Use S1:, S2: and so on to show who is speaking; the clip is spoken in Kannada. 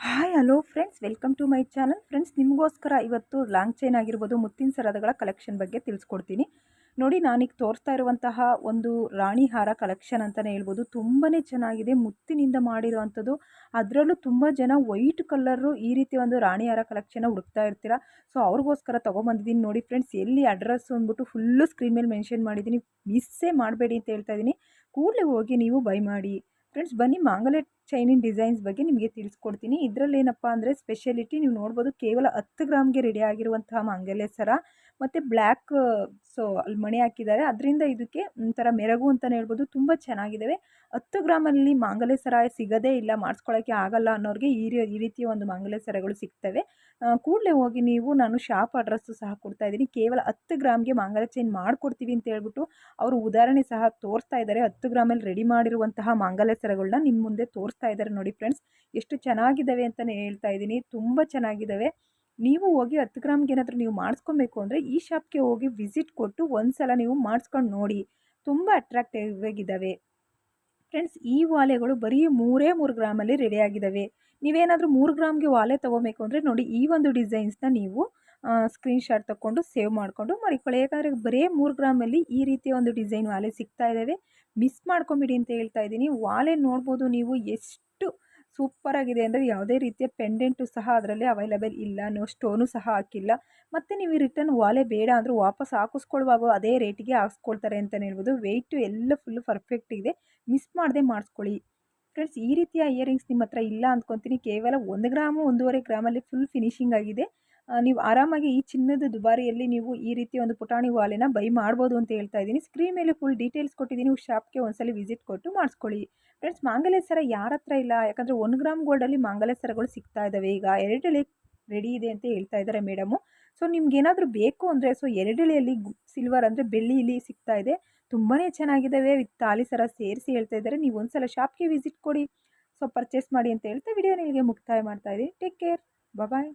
S1: Hi hello friends welcome to my channel friends ನಿಮಗೋಸ್ಕರ ಇವತ್ತು ಲಾಂಗ್ ಚೈನ್ ಆಗಿರ್ಬೋದು, ಮುತ್ತಿನ ಸರದಗಳ ಕಲೆಕ್ಷನ್ ಬಗ್ಗೆ ತಿಳಿಸ್ಕೊಡ್ತೀನಿ. ನೋಡಿ, ನಾನೀಗ ತೋರಿಸ್ತಾ ಇರುವಂತಹ ಒಂದು ರಾಣಿ ಹಾರ ಕಲೆಕ್ಷನ್ ಅಂತಲೇ ಹೇಳ್ಬೋದು. ತುಂಬಾ ಚೆನ್ನಾಗಿದೆ. ಮುತ್ತಿನಿಂದ ಮಾಡಿರುವಂಥದ್ದು. ಅದರಲ್ಲೂ ತುಂಬ ಜನ ವೈಟ್ ಕಲರು ಈ ರೀತಿ ಒಂದು ರಾಣಿ ಹಾರ ಕಲೆಕ್ಷನ್ನ ಹುಡುಕ್ತಾ ಇರ್ತೀರ. ಸೊ ಅವ್ರಿಗೋಸ್ಕರ ತೊಗೊಂಬಂದಿದ್ದೀನಿ. ನೋಡಿ ಫ್ರೆಂಡ್ಸ್ ಎಲ್ಲಿ ಅಡ್ರೆಸ್ ಅಂದ್ಬಿಟ್ಟು ಫುಲ್ಲು ಸ್ಕ್ರೀನ್ ಮೇಲೆ ಮೆನ್ಷನ್ ಮಾಡಿದ್ದೀನಿ. ಮಿಸ್ಸೇ ಮಾಡಬೇಡಿ ಅಂತ ಹೇಳ್ತಾ ಇದ್ದೀನಿ. ಕೂಡಲೇ ಹೋಗಿ ನೀವು ಬೈ ಮಾಡಿ. ಫ್ರೆಂಡ್ಸ್, ಬನ್ನಿ ಮಾಂಗಲ್ಯ ಚೈನಿನ ಡಿಸೈನ್ಸ್ ಬಗ್ಗೆ ನಿಮಗೆ ತಿಳಿಸ್ಕೊಡ್ತೀನಿ. ಇದರಲ್ಲಿ ಏನಪ್ಪ ಅಂದರೆ ಸ್ಪೆಷಾಲಿಟಿ ನೀವು ನೋಡ್ಬೋದು ಕೇವಲ ಹತ್ತು ಗ್ರಾಮ್ಗೆ ರೆಡಿ ಆಗಿರುವಂತಹ ಮಾಂಗಲ್ಯ ಸರ. ಮತ್ತು ಬ್ಲ್ಯಾಕ್ ಸೊ ಅಲ್ಲಿ ಮಣಿ ಹಾಕಿದ್ದಾರೆ. ಅದರಿಂದ ಇದಕ್ಕೆ ಒಂಥರ ಮೆರಗು ಅಂತಲೇ ಹೇಳ್ಬೋದು. ತುಂಬ ಚೆನ್ನಾಗಿದ್ದಾವೆ ಹತ್ತು ಗ್ರಾಮಲ್ಲಿ ಮಾಂಗಲ್ಯ ಸರ ಸಿಗೋದೇ ಇಲ್ಲ ಮಾಡಿಸ್ಕೊಳ್ಳೋಕ್ಕೆ ಆಗಲ್ಲ ಅನ್ನೋರಿಗೆ ಈ ಈ ರೀತಿಯ ಒಂದು ಮಾಂಗಲ್ಯ ಸರಗಳು ಸಿಗ್ತವೆ. ಕೂಡಲೇ ಹೋಗಿ ನೀವು ನಾನು ಶಾಪ್ ಅಡ್ರೆಸ್ಸು ಸಹ ಕೊಡ್ತಾ ಇದ್ದೀನಿ. ಕೇವಲ ಹತ್ತು ಗ್ರಾಮ್ಗೆ ಮಾಂಗಲ್ಯ ಚೈನ್ ಮಾಡಿಕೊಡ್ತೀವಿ ಅಂತ ಹೇಳ್ಬಿಟ್ಟು ಅವರು ಉದಾಹರಣೆ ಸಹ ತೋರಿಸ್ತಾ ಇದ್ದಾರೆ. ಹತ್ತು ಗ್ರಾಮಲ್ಲಿ ರೆಡಿ ಮಾಡಿರುವಂತಹ ಮಾಂಗಲ್ಯ ಸರಗಳನ್ನ ನಿಮ್ಮ ಮುಂದೆ ತೋರಿಸ್ತಾ ಇದ್ದಾರೆ ನೋಡಿ ಫ್ರೆಂಡ್ಸ್. ಎಷ್ಟು ಚೆನ್ನಾಗಿದ್ದಾವೆ ಅಂತಲೇ ಹೇಳ್ತಾ ಇದ್ದೀನಿ. ತುಂಬ ಚೆನ್ನಾಗಿದ್ದಾವೆ ನೀವು ಹೋಗಿ ಹತ್ತು ಗ್ರಾಮ್ಗೆ ಏನಾದರೂ ನೀವು ಮಾಡಿಸ್ಕೊಬೇಕು ಅಂದರೆ ಈ ಶಾಪ್ಗೆ ಹೋಗಿ ವಿಸಿಟ್ ಕೊಟ್ಟು ಒಂದು ಸಲ ನೀವು ಮಾಡಿಸ್ಕೊಂಡು ನೋಡಿ. ತುಂಬ ಅಟ್ರಾಕ್ಟಿವ್ ಆಗಿದ್ದಾವೆ ಫ್ರೆಂಡ್ಸ್, ಈ ವಾಲೆಗಳು ಬರೀ ಮೂರೇ ಮೂರು ಗ್ರಾಮಲ್ಲಿ ರೆಡಿಯಾಗಿದ್ದಾವೆ ನೀವೇನಾದರೂ ಮೂರು ಗ್ರಾಮ್ಗೆ ವಾಲೆ ತೊಗೋಬೇಕು ಅಂದರೆ ನೋಡಿ ಈ ಒಂದು ಡಿಸೈನ್ಸ್ನ ನೀವು ಸ್ಕ್ರೀನ್ಶಾಟ್ ತಗೊಂಡು ಸೇವ್ ಮಾಡಿಕೊಂಡು ಮಾಡಿಕೊಳ್ಳಿ. ಯಾಕಂದರೆ ಬರೀ ಮೂರು ಗ್ರಾಮಲ್ಲಿ ಈ ರೀತಿಯ ಒಂದು ಡಿಸೈನ್ ವಾಲೆ ಸಿಗ್ತಾ ಇದ್ದಾವೆ ಮಿಸ್ ಮಾಡ್ಕೊಂಬಿಡಿ ಅಂತ ಹೇಳ್ತಾ ಇದ್ದೀನಿ. ವಾಲೆ ನೋಡ್ಬೋದು ನೀವು ಎಷ್ಟು ಸೂಪರಾಗಿದೆ ಅಂದರೆ ಯಾವುದೇ ರೀತಿಯ ಪೆಂಡೆಂಟು ಸಹ ಅದರಲ್ಲಿ ಅವೈಲಬಲ್ ಇಲ್ಲ. ನೋ ಸ್ಟೋನು ಸಹ ಹಾಕಿಲ್ಲ. ಮತ್ತು ನೀವು ರಿಟರ್ನ್ ವಾಲೆ ಬೇಡ ಅಂದರೂ ವಾಪಸ್ ಹಾಕಿಸ್ಕೊಳ್ಳುವಾಗ ಅದೇ ರೇಟಿಗೆ ಹಾಕ್ಸ್ಕೊಳ್ತಾರೆ ಅಂತಲೇ ಹೇಳ್ಬೋದು. ವೆಯ್ಟು ಎಲ್ಲ ಫುಲ್ಲು ಪರ್ಫೆಕ್ಟ್ ಇದೆ. ಮಿಸ್ ಮಾಡದೆ ಮಾಡಿಸ್ಕೊಳ್ಳಿ. ಫ್ರೆಂಡ್ಸ್ ಈ ರೀತಿಯ ಇಯರಿಂಗ್ಸ್ ನಿಮ್ಮ ಹತ್ರ ಇಲ್ಲ ಅಂದ್ಕೊತೀನಿ. ಕೇವಲ ಒಂದು ಗ್ರಾಮು ಒಂದೂವರೆ ಗ್ರಾಮಲ್ಲಿ ಫುಲ್ ಫಿನಿಶಿಂಗ್ ಆಗಿದೆ. ನೀವು ಆರಾಮಾಗಿ ಈ ಚಿನ್ನದ ದುಬಾರಿಯಲ್ಲಿ ನೀವು ಈ ರೀತಿ ಒಂದು ಪುಟಾಣಿ ವಾಲೆನ ಬೈ ಮಾಡ್ಬೋದು ಅಂತ ಹೇಳ್ತಾ ಇದ್ದೀನಿ. ಸ್ಕ್ರೀನ್ ಮೇಲೆ ಫುಲ್ ಡೀಟೇಲ್ಸ್ ಕೊಟ್ಟಿದ್ದೀನಿ. ನೀವು ಶಾಪ್ಗೆ ಒಂದ್ಸಲ ವಿಸಿಟ್ ಕೊಟ್ಟು ಮಾಡಿಸ್ಕೊಳ್ಳಿ. ಫ್ರೆಂಡ್ಸ್ ಮಾಂಗಲ್ಯ ಸರ ಯಾರ ಹತ್ರ ಇಲ್ಲ? ಯಾಕಂದರೆ ಒಂದು ಗ್ರಾಮ್ ಗೋಲ್ಡಲ್ಲಿ ಮಾಂಗಲ್ಯ ಸರಗಳು ಸಿಗ್ತಾ ಇದ್ದಾವೆ ಈಗ ಎರಡೆಳೆ ರೆಡಿ ಇದೆ ಅಂತ ಹೇಳ್ತಾ ಇದ್ದಾರೆ ಮೇಡಮು ಸೊ ನಿಮ್ಗೇನಾದರೂ ಬೇಕು ಅಂದರೆ ಸೊ ಎರಡೆಳೆಯಲ್ಲಿ ಸಿಲ್ವರ್ ಅಂದರೆ ಬೆಳ್ಳಿಲಿ ಸಿಗ್ತಾ ಇದೆ. ತುಂಬಾ ಚೆನ್ನಾಗಿದ್ದಾವೆ ವಿತ್ ತಾಲಿ ಸರ ಸೇರಿಸಿ ಹೇಳ್ತಾ ಇದ್ದಾರೆ. ನೀವು ಒಂದ್ಸಲ ಶಾಪ್ಗೆ ವಿಸಿಟ್ ಕೊಡಿ. ಸೊ ಪರ್ಚೇಸ್ ಮಾಡಿ ಅಂತ ಹೇಳ್ತಾ ವಿಡಿಯೋ ನಿಮಗೆ ಮುಕ್ತಾಯ ಮಾಡ್ತಾ ಇದ್ದೀನಿ. Take care bye